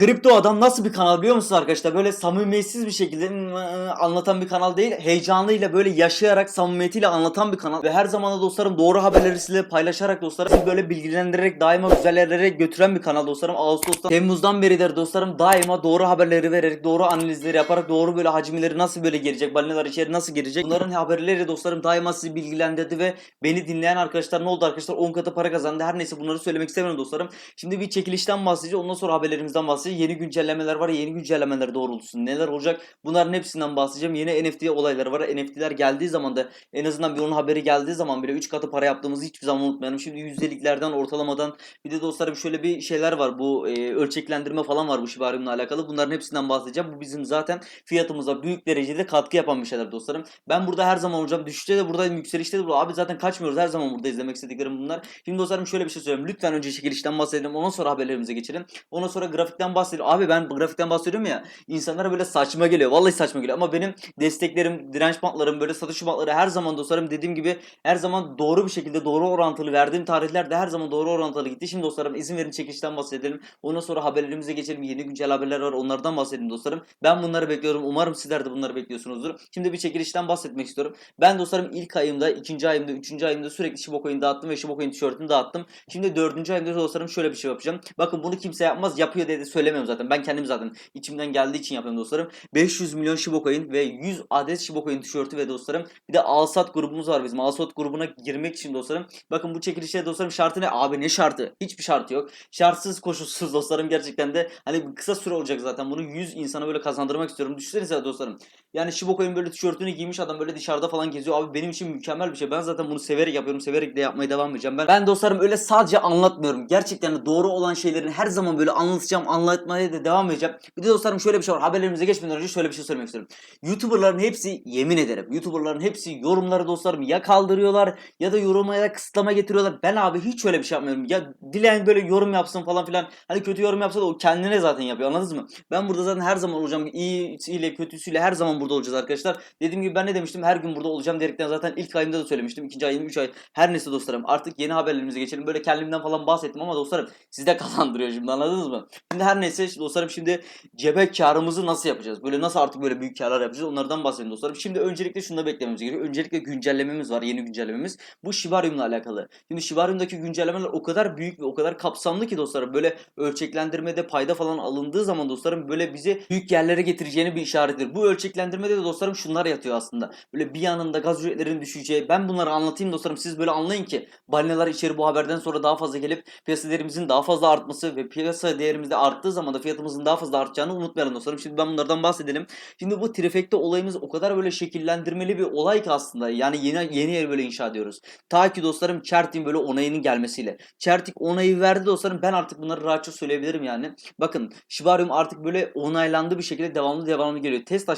Kripto Adam nasıl bir kanal biliyor musunuz arkadaşlar? Böyle samimiyetsiz bir şekilde ıı, anlatan bir kanal değil. Heyecanıyla böyle yaşayarak samimiyetiyle anlatan bir kanal. Ve her zaman da dostlarım doğru haberleri sizinle paylaşarak dostlarım sizi böyle bilgilendirerek daima güzel yerlere götüren bir kanal dostlarım. Ağustos'tan Temmuz'dan beridir dostlarım daima doğru haberleri vererek doğru analizleri yaparak doğru böyle hacimleri nasıl böyle girecek balinalar içeri nasıl girecek bunların haberleri dostlarım daima sizi bilgilendirdi ve beni dinleyen arkadaşlar ne oldu arkadaşlar 10 katı para kazandı her neyse bunları söylemek istemiyorum dostlarım. Şimdi bir çekilişten bahsedeceğiz ondan sonra haberlerimizden bahsedeceğiz. Yeni güncellemeler var yeni güncellemeler doğrultusunda neler olacak bunların hepsinden bahsedeceğim. Yeni NFT olayları var NFT'ler geldiği zaman da en azından bir onun haberi geldiği zaman bile 3 katı para yaptığımızı hiçbir zaman unutmayalım. Şimdi yüzdeliklerden ortalamadan bir de dostlarım şöyle bir şeyler var bu e, ölçeklendirme falan var bu Shibarium'la alakalı. Bunların hepsinden bahsedeceğim. Bu bizim zaten fiyatımıza büyük derecede katkı yapan bir şeyler dostlarım. Ben burada her zaman olacağım. Düşüşte de buradayım, yükselişte de burada. Abi zaten kaçmıyoruz. Her zaman burada izlemek istediklerim bunlar. Şimdi dostlarım şöyle bir şey söyleyeyim. Lütfen önce çekilişten bahsedelim. Ondan sonra haberlerimize geçelim. Ondan sonra grafikten bahsedelim. Abi ben grafikten bahsediyorum ya. insanlara böyle saçma geliyor. Vallahi saçma geliyor. Ama benim desteklerim, direnç bantlarım, böyle satış bantları her zaman dostlarım dediğim gibi her zaman doğru bir şekilde doğru orantılı verdiğim tarihlerde her zaman doğru orantılı gitti. Şimdi dostlarım izin verin çekilişten bahsedelim. Ondan sonra haberlerimize geçelim. Yeni güncel haberler var. Onlardan bahsedelim dostlarım. Ben bunları bekliyorum. Umarım sizler de bunları bekliyorsunuzdur. Şimdi bir çekilişten bahsetmek istiyorum. Ben dostlarım ilk ayımda, ikinci ayımda, üçüncü ayımda sürekli Shiba dağıttım ve Shiba tişörtünü dağıttım. Şimdi dördüncü ayımda dostlarım şöyle bir şey yapacağım. Bakın bunu kimse yapmaz. Yapıyor diye de söylemiyorum zaten. Ben kendim zaten içimden geldiği için yapıyorum dostlarım. 500 milyon Shiba ve 100 adet Shiba tişörtü ve dostlarım bir de Alsat grubumuz var bizim. Alsat grubuna girmek için dostlarım. Bakın bu çekilişte dostlarım şartı ne? Abi ne şartı? Hiçbir şartı yok. Şartsız koşulsuz dostlarım gerçekten de hani kısa süre olacak zaten. Bunu 100 insana böyle kazandırmak istiyorum. Düşünsenize dostlarım. Yani Shiba böyle tişörtünü giymiş adam böyle dışarıda falan geziyor. Abi benim için mükemmel bir şey. Ben zaten bunu severek yapıyorum. Severek de yapmaya devam edeceğim. Ben, ben dostlarım öyle sadece anlatmıyorum. Gerçekten doğru olan şeylerin her zaman böyle anlatacağım. Anlatmaya da devam edeceğim. Bir de dostlarım şöyle bir şey var. Haberlerimize geçmeden önce şöyle bir şey söylemek istiyorum. YouTuber'ların hepsi yemin ederim. YouTuber'ların hepsi yorumları dostlarım ya kaldırıyorlar ya da yorumaya kısıtlama getiriyorlar. Ben abi hiç öyle bir şey yapmıyorum. Ya dileyen böyle yorum yapsın falan filan. Hani kötü yorum yapsa da o kendine zaten yapıyor. Anladınız mı? Ben burada zaten her zaman olacağım. İyisiyle kötüsüyle her zaman burada olacağız arkadaşlar. Dediğim gibi ben ne demiştim? Her gün burada olacağım diyerekten zaten ilk ayımda da söylemiştim. İkinci ayım, üç ay. Her neyse dostlarım. Artık yeni haberlerimize geçelim. Böyle kendimden falan bahsettim ama dostlarım siz de kazandırıyor şimdi anladınız mı? Şimdi her neyse dostlarım şimdi cebe karımızı nasıl yapacağız? Böyle nasıl artık böyle büyük karlar yapacağız? Onlardan bahsedelim dostlarım. Şimdi öncelikle şunu da beklememiz gerekiyor. Öncelikle güncellememiz var. Yeni güncellememiz. Bu Shibarium'la alakalı. Şimdi Shibarium'daki güncellemeler o kadar büyük ve o kadar kapsamlı ki dostlarım. Böyle ölçeklendirmede payda falan alındığı zaman dostlarım böyle bizi büyük yerlere getireceğini bir işarettir. Bu ölçeklendirmede de dostlarım şunlar yatıyor aslında. Böyle bir yanında gaz ücretlerinin düşeceği. Ben bunları anlatayım dostlarım. Siz böyle anlayın ki balinalar içeri bu haberden sonra daha fazla gelip piyasa değerimizin daha fazla artması ve piyasa değerimiz de arttığı zaman da fiyatımızın daha fazla artacağını unutmayalım dostlarım. Şimdi ben bunlardan bahsedelim. Şimdi bu trifekte olayımız o kadar böyle şekillendirmeli bir olay ki aslında. Yani yeni yeni yer böyle inşa ediyoruz. Ta ki dostlarım Çertik'in böyle onayının gelmesiyle. Çertik onayı verdi dostlarım. Ben artık bunları rahatça söyleyebilirim yani. Bakın Shibarium artık böyle onaylandı bir şekilde devamlı devamlı geliyor. Test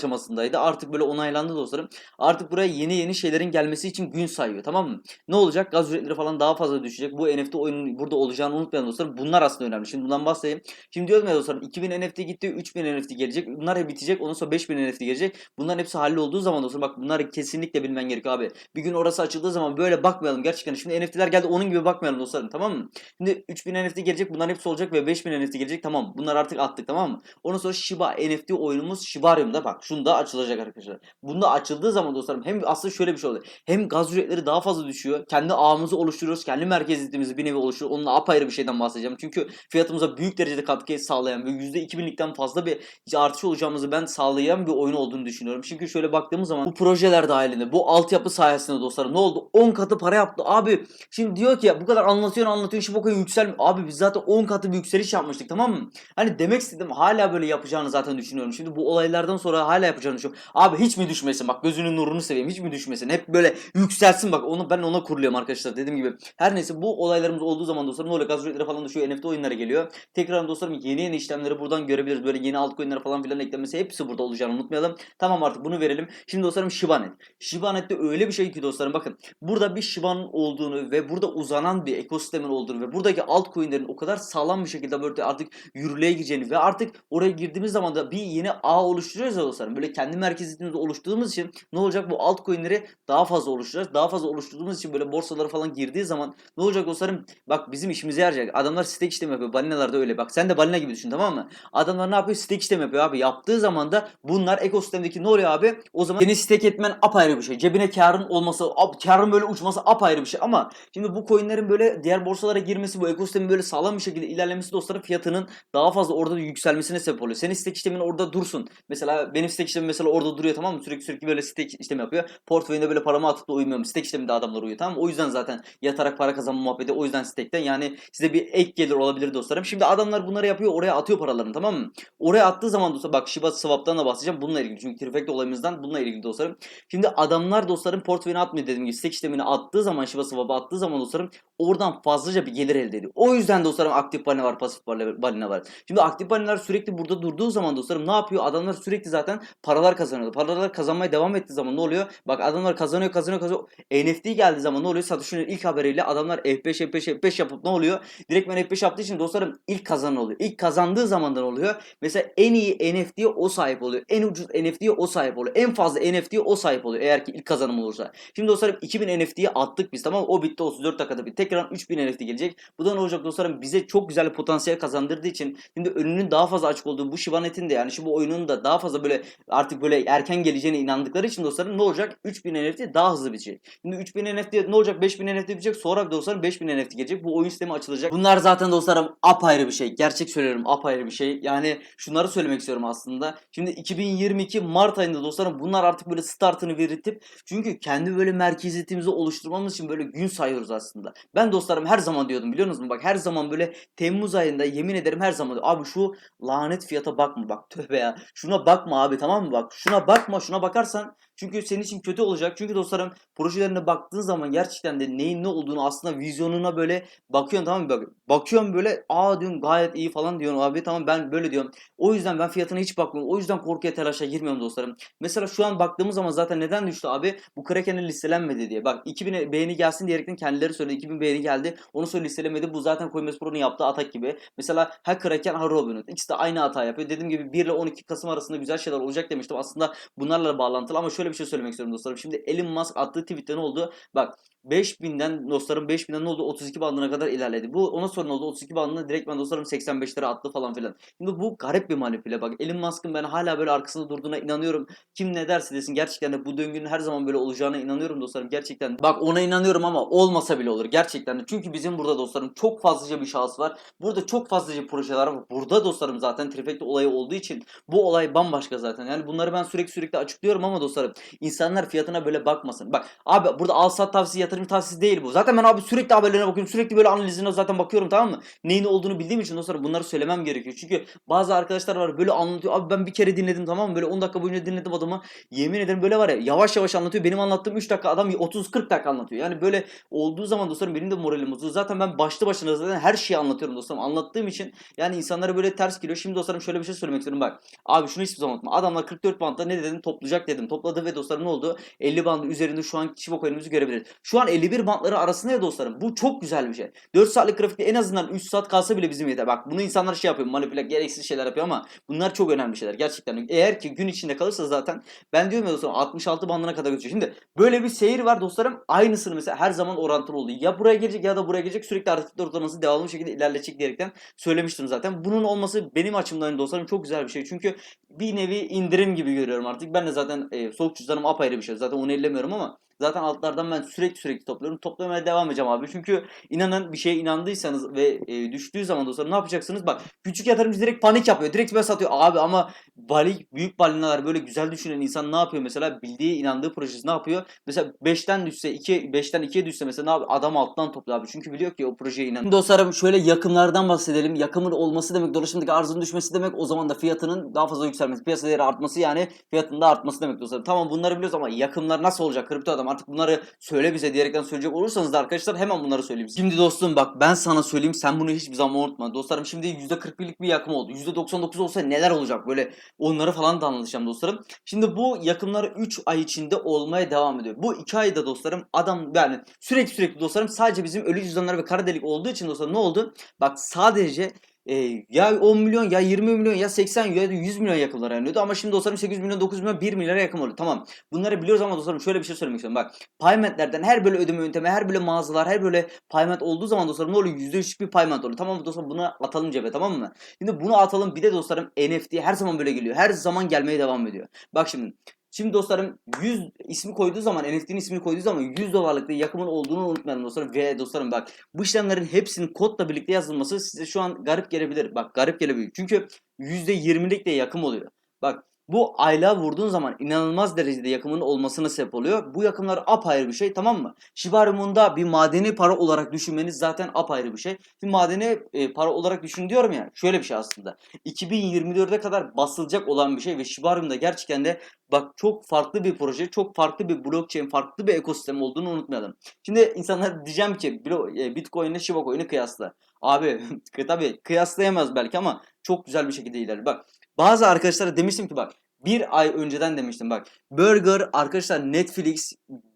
aşamasındaydı. Artık böyle onaylandı dostlarım. Artık buraya yeni yeni şeylerin gelmesi için gün sayıyor tamam mı? Ne olacak? Gaz ücretleri falan daha fazla düşecek. Bu NFT oyunun burada olacağını unutmayalım dostlarım. Bunlar aslında önemli. Şimdi bundan bahsedeyim. Şimdi diyorum ya dostlarım 2000 NFT gitti 3000 NFT gelecek. Bunlar hep bitecek. Ondan sonra 5000 NFT gelecek. Bunların hepsi hallolduğu zaman dostlarım bak bunları kesinlikle bilmen gerekiyor abi. Bir gün orası açıldığı zaman böyle bakmayalım gerçekten. Şimdi NFT'ler geldi onun gibi bakmayalım dostlarım tamam mı? Şimdi 3000 NFT gelecek bunların hepsi olacak ve 5000 NFT gelecek tamam. Bunlar artık attık tamam mı? Ondan sonra Shiba NFT oyunumuz Shibarium'da bak şunda açılacak arkadaşlar. Bunda açıldığı zaman dostlarım hem aslında şöyle bir şey oluyor. Hem gaz ücretleri daha fazla düşüyor. Kendi ağımızı oluşturuyoruz. Kendi merkeziyetimizi bir nevi oluşturuyor. Onunla apayrı bir şeyden bahsedeceğim. Çünkü fiyatımıza büyük derecede katkı sağlayan ve %2000'likten fazla bir artış olacağımızı ben sağlayan bir oyun olduğunu düşünüyorum. Çünkü şöyle baktığımız zaman bu projeler dahilinde bu altyapı sayesinde dostlarım ne oldu? 10 katı para yaptı. Abi şimdi diyor ki ya bu kadar anlatıyorsun anlatıyorsun şu boka yükselmiyor. Abi biz zaten 10 katı bir yükseliş yapmıştık tamam mı? Hani demek istedim hala böyle yapacağını zaten düşünüyorum. Şimdi bu olaylardan sonra hala yapacağını düşünüyorum. Abi hiç mi düşmesin bak gözünün nurunu seveyim hiç mi düşmesin? Hep böyle yükselsin bak onu ben ona kuruluyorum arkadaşlar dediğim gibi. Her neyse bu olaylarımız olduğu zaman dostlarım ne oluyor? Gaz ücretleri falan düşüyor. NFT oyunlara geliyor. Tekrar dostlarım yeni yeni işlemleri buradan görebiliriz. Böyle yeni altcoin'lere falan filan eklenmesi hepsi burada olacağını unutmayalım. Tamam artık bunu verelim. Şimdi dostlarım Shibanet. Shibanet'te öyle bir şey ki dostlarım bakın. Burada bir Shiba'nın olduğunu ve burada uzanan bir ekosistemin olduğunu ve buradaki altcoin'lerin o kadar sağlam bir şekilde böyle artık yürürlüğe gireceğini ve artık oraya girdiğimiz zaman da bir yeni ağ oluşturuyoruz ya dostlarım. Böyle kendi merkeziyetimizi oluşturduğumuz için ne olacak? Bu altcoin'leri daha fazla oluşturacağız. Daha fazla oluşturduğumuz için böyle borsalara falan girdiği zaman ne olacak dostlarım? Bak bizim işimize yarayacak. Adamlar stake işlemi yapıyor. Balinalar da öyle. Bak sen de balina gibi düşün tamam mı? Adamlar ne yapıyor? Stake işlem yapıyor abi. Yaptığı zaman da bunlar ekosistemdeki ne oluyor abi? O zaman seni stake etmen apayrı bir şey. Cebine karın olması, karın böyle uçması apayrı bir şey. Ama şimdi bu coinlerin böyle diğer borsalara girmesi, bu ekosistemin böyle sağlam bir şekilde ilerlemesi dostlarım fiyatının daha fazla orada yükselmesine sebep oluyor. Senin stake işlemin orada dursun. Mesela benim stake işlemim mesela orada duruyor tamam mı? Sürekli sürekli böyle stake işlemi yapıyor. Portföyünde böyle paramı atıp da uyumuyorum. Stake işleminde adamlar uyuyor tamam mı? O yüzden zaten yatarak para kazanma muhabbeti o yüzden stake'ten yani size bir ek gelir olabilir dostlarım. Şimdi adamlar bunları yapıyor oraya atıyor paralarını tamam mı? Oraya attığı zaman dostlar bak Shiba Swap'tan da bahsedeceğim bununla ilgili. Çünkü Trifecta olayımızdan bununla ilgili dostlarım. Şimdi adamlar dostlarım portföyüne atmıyor dediğim gibi stake işlemini attığı zaman Shiba Swap'a attığı zaman dostlarım oradan fazlaca bir gelir elde ediyor. O yüzden dostlarım aktif balina var, pasif balina var. Şimdi aktif balinalar sürekli burada durduğu zaman dostlarım ne yapıyor? Adamlar sürekli zaten paralar kazanıyor. Paralar kazanmaya devam ettiği zaman ne oluyor? Bak adamlar kazanıyor, kazanıyor, kazanıyor. NFT geldiği zaman ne oluyor? Satış'ın ilk haberiyle adamlar F5, F5, F5 yapıp ne oluyor? Direkt ben F5 yaptığı için dostlarım ilk kazanan oluyor. İlk kazandığı zaman da ne oluyor? Mesela en iyi NFT'ye o sahip oluyor. En ucuz NFT'ye o sahip oluyor. En fazla NFT'ye o sahip oluyor. Eğer ki ilk kazanım olursa. Şimdi dostlarım 2000 NFT'ye attık biz tamam? O bitti 34 dakikada bir. Tekrar 3000 NFT gelecek. Bu da ne olacak dostlarım? Bize çok güzel potansiyel kazandırdığı için şimdi önünün daha fazla açık olduğu bu Shibanet'in de yani şu bu oyunun da daha fazla böyle artık böyle erken geleceğine inandıkları için dostlarım ne olacak? 3000 NFT daha hızlı bitecek. Şimdi 3000 NFT ne olacak? 5000 NFT bitecek. Sonra dostlarım 5000 NFT gelecek. Bu oyun sistemi açılacak. Bunlar zaten dostlarım apayrı bir şey. Gerçek söylüyorum apayrı bir şey. Yani şunları söylemek istiyorum aslında. Şimdi 2022 Mart ayında dostlarım bunlar artık böyle startını veritip çünkü kendi böyle merkeziyetimizi oluşturmamız için böyle gün sayıyoruz aslında. Ben dostlarım her zaman diyordum biliyor musunuz? Bak her zaman böyle Temmuz ayında yemin ederim her zaman diyorum, abi şu lanet fiyata bakma bak tövbe ya. Şuna bakma abi tamam mı bak. Şuna bakma şuna bakarsan çünkü senin için kötü olacak. Çünkü dostlarım projelerine baktığın zaman gerçekten de neyin ne olduğunu aslında vizyonuna böyle bakıyorsun tamam mı? Bak, bakıyorum böyle aa diyorum gayet iyi falan diyorum abi tamam ben böyle diyorum. O yüzden ben fiyatına hiç bakmıyorum. O yüzden korkuya telaşa girmiyorum dostlarım. Mesela şu an baktığımız zaman zaten neden düştü abi? Bu Kraken'in listelenmedi diye. Bak 2000 beğeni gelsin diyerekten kendileri söyledi. 2000 beğeni geldi. Onu söyle listelemedi. Bu zaten Coinbase Pro'nun yaptığı atak gibi. Mesela ha Kraken ha Robinhood. İkisi de aynı hata yapıyor. Dediğim gibi 1 ile 12 Kasım arasında güzel şeyler olacak demiştim. Aslında bunlarla bağlantılı ama şöyle bir şey söylemek istiyorum dostlarım. Şimdi Elon Musk attığı tweette ne oldu? Bak 5000'den dostlarım 5000'den ne oldu? 32 bandına kadar ilerledi. Bu ona sonra ne oldu? 32 bandına direkt ben dostlarım 85'lere attı falan filan. Şimdi bu garip bir manipüle. Bak Elon Musk'ın ben hala böyle arkasında durduğuna inanıyorum. Kim ne derse desin gerçekten de bu döngünün her zaman böyle olacağına inanıyorum dostlarım. Gerçekten bak ona inanıyorum ama olmasa bile olur. Gerçekten de. Çünkü bizim burada dostlarım çok fazlaca bir şahıs var. Burada çok fazlaca projeler var. Burada dostlarım zaten Trifecta olayı olduğu için bu olay bambaşka zaten. Yani bunları ben sürekli sürekli açıklıyorum ama dostlarım insanlar fiyatına böyle bakmasın. Bak abi burada al sat tavsiye yatırım tavsiyesi değil bu. Zaten ben abi sürekli haberlerine bakıyorum. Sürekli böyle analizine zaten bakıyorum tamam mı? Neyin olduğunu bildiğim için dostlarım bunları söylemem gerekiyor. Çünkü bazı arkadaşlar var böyle anlatıyor. Abi ben bir kere dinledim tamam mı? Böyle 10 dakika boyunca dinledim adamı. Yemin ederim böyle var ya yavaş yavaş anlatıyor. Benim anlattığım 3 dakika adam 30-40 dakika anlatıyor. Yani böyle olduğu zaman dostlarım benim de moralim bozuluyor. Zaten ben başlı başına zaten her şeyi anlatıyorum dostlarım. Anlattığım için yani insanlara böyle ters geliyor. Şimdi dostlarım şöyle bir şey söylemek istiyorum bak. Abi şunu hiçbir zaman unutma. Adamlar 44 bantta ne dedim toplayacak dedim. Topladı ve dostlarım ne oldu? 50 bandı üzerinde şu an Shiba coin'imizi görebiliriz. Şu an 51 bantları arasında ya dostlarım. Bu çok güzel bir şey. 4 saatlik grafikte en azından 3 saat kalsa bile bizim yeter. Bak bunu insanlar şey yapıyor. Manipüle gereksiz şeyler yapıyor ama bunlar çok önemli şeyler. Gerçekten. Eğer ki gün içinde kalırsa zaten ben diyorum ya dostlarım 66 bandına kadar götürüyor. Şimdi böyle bir seyir var dostlarım. Aynısını mesela her zaman orantılı oldu. Ya buraya gelecek ya da buraya gelecek. Sürekli hareketli ortalaması devamlı şekilde ilerleyecek diyerekten söylemiştim zaten. Bunun olması benim açımdan dostlarım çok güzel bir şey. Çünkü bir nevi indirim gibi görüyorum artık. Ben de zaten e, soğuk cüzdanım apayrı bir şey. Zaten onu ellemiyorum ama zaten altlardan ben sürekli sürekli topluyorum. Toplamaya devam edeceğim abi. Çünkü inanın bir şeye inandıysanız ve e, düştüğü zaman dostlarım ne yapacaksınız? Bak küçük yatırımcı direkt panik yapıyor. Direkt ben satıyor. Abi ama balik büyük balinalar böyle güzel düşünen insan ne yapıyor mesela? Bildiği, inandığı projesi ne yapıyor? Mesela 5'ten düşse 2 5'ten 2'ye düşse mesela ne yapıyor? Adam alttan topluyor abi. Çünkü biliyor ki o projeye inan. Dostlarım şöyle yakımlardan bahsedelim. Yakımın olması demek dolaşımdaki arzın düşmesi demek. O zaman da fiyatının daha fazla yükselmesi. Piyasa değeri artması yani fiyatın da artması demek dostlarım. Tamam bunları biliyoruz ama yakımlar nasıl olacak? Kripto adam artık bunları söyle bize diyerekten söyleyecek olursanız da arkadaşlar hemen bunları söyleyeyim. Şimdi dostum bak ben sana söyleyeyim sen bunu hiçbir zaman unutma. Dostlarım şimdi %41'lik bir yakım oldu. %99 olsa neler olacak böyle onları falan da anlatacağım dostlarım. Şimdi bu yakımlar 3 ay içinde olmaya devam ediyor. Bu 2 ayda dostlarım adam yani sürekli sürekli dostlarım sadece bizim ölü cüzdanlar ve kara delik olduğu için dostlarım ne oldu? Bak sadece e, ya 10 milyon ya 20 milyon ya 80 ya da 100 milyon yakınlara yanıyordu ama şimdi dostlarım 800 milyon 900 milyon 1 milyara yakın oluyor. Tamam bunları biliyoruz ama dostlarım şöyle bir şey söylemek istiyorum. Bak paymentlerden her böyle ödeme yöntemi her böyle mağazalar her böyle payment olduğu zaman dostlarım ne oluyor? %3'lük bir payment oluyor. Tamam dostlarım bunu atalım cebe tamam mı? Şimdi bunu atalım bir de dostlarım NFT her zaman böyle geliyor. Her zaman gelmeye devam ediyor. Bak şimdi Şimdi dostlarım 100 ismi koyduğu zaman NFT'nin ismini koyduğu zaman 100 dolarlık bir yakımın olduğunu unutmayalım dostlarım. Ve dostlarım bak bu işlemlerin hepsinin kodla birlikte yazılması size şu an garip gelebilir. Bak garip gelebilir. Çünkü %20'lik de yakım oluyor. Bak bu aylığa vurduğun zaman inanılmaz derecede yakımın olmasına sebep oluyor. Bu yakımlar apayrı bir şey tamam mı? Shiba Inu'da bir madeni para olarak düşünmeniz zaten apayrı bir şey. Şimdi madeni e, para olarak düşün diyorum ya şöyle bir şey aslında. 2024'e kadar basılacak olan bir şey ve Shiba Inu'da gerçekten de bak çok farklı bir proje, çok farklı bir blockchain, farklı bir ekosistem olduğunu unutmayalım. Şimdi insanlar diyeceğim ki e, Bitcoin ile Shiba Coin'i kıyasla. Abi tabii kıyaslayamaz belki ama çok güzel bir şekilde ilerliyor. Bak bazı arkadaşlara demiştim ki bak bir ay önceden demiştim bak. Burger arkadaşlar Netflix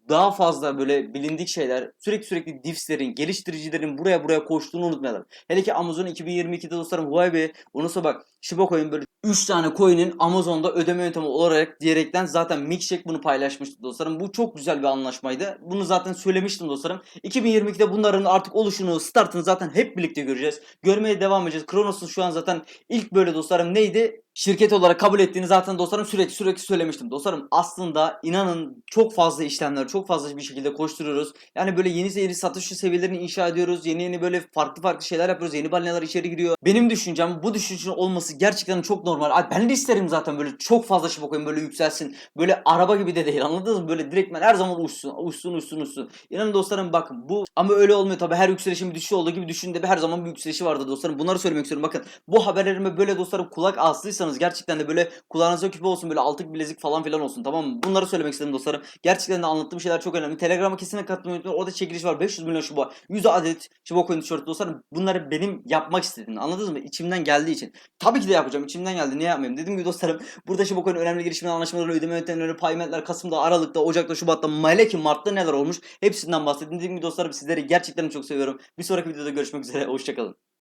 daha fazla böyle bilindik şeyler sürekli sürekli divslerin geliştiricilerin buraya buraya koştuğunu unutmayalım. Hele ki Amazon 2022'de dostlarım Huawei ondan sonra bak Shiba Coin böyle 3 tane coin'in Amazon'da ödeme yöntemi olarak diyerekten zaten Milkshake bunu paylaşmıştı dostlarım. Bu çok güzel bir anlaşmaydı. Bunu zaten söylemiştim dostlarım. 2022'de bunların artık oluşunu, startını zaten hep birlikte göreceğiz. Görmeye devam edeceğiz. Kronos'un şu an zaten ilk böyle dostlarım neydi? Şirket olarak kabul ettiğini zaten dostlarım sürekli sürekli söylemiştim. Dostlarım aslında inanın çok fazla işlemler, çok fazla bir şekilde koşturuyoruz. Yani böyle yeni yeni satış seviyelerini inşa ediyoruz. Yeni yeni böyle farklı farklı şeyler yapıyoruz. Yeni balinalar içeri giriyor. Benim düşüncem bu düşüncenin olması gerçekten çok normal. Ay ben de isterim zaten böyle çok fazla şey bakayım böyle yükselsin. Böyle araba gibi de değil anladınız mı? Böyle direktmen her zaman uçsun, uçsun, uçsun, uçsun. İnanın dostlarım bakın bu ama öyle olmuyor tabii. Her yükselişin bir düşüşü olduğu gibi düşünde bir her zaman bir yükselişi vardır dostlarım. Bunları söylemek istiyorum. Bakın bu haberlerime böyle dostlarım kulak astıysanız gerçekten de böyle kulağınıza küpe olsun böyle altın bilezik falan filan olsun tamam mı? Bunları söylemek istedim dostlarım. Gerçekten de anlattığım şeyler çok önemli. Telegram'a kesinlikle katılmayı unutmayın. Orada çekiliş var. 500 milyon Shiba. 100 adet Shiba Coin tişört dostlarım. Bunları benim yapmak istediğim. Anladınız mı? İçimden geldiği için. Tabii ki de yapacağım. İçimden geldi. Niye yapmayayım? Dediğim gibi dostlarım burada Shiba Coin önemli gelişmeler, anlaşmaları, ödeme yöntemleri, paymentler Kasım'da, Aralık'ta, Ocak'ta, Şubat'ta, Malek'in Mart'ta neler olmuş? Hepsinden bahsettim. Dediğim gibi dostlarım sizleri gerçekten çok seviyorum. Bir sonraki videoda görüşmek üzere. Hoşçakalın.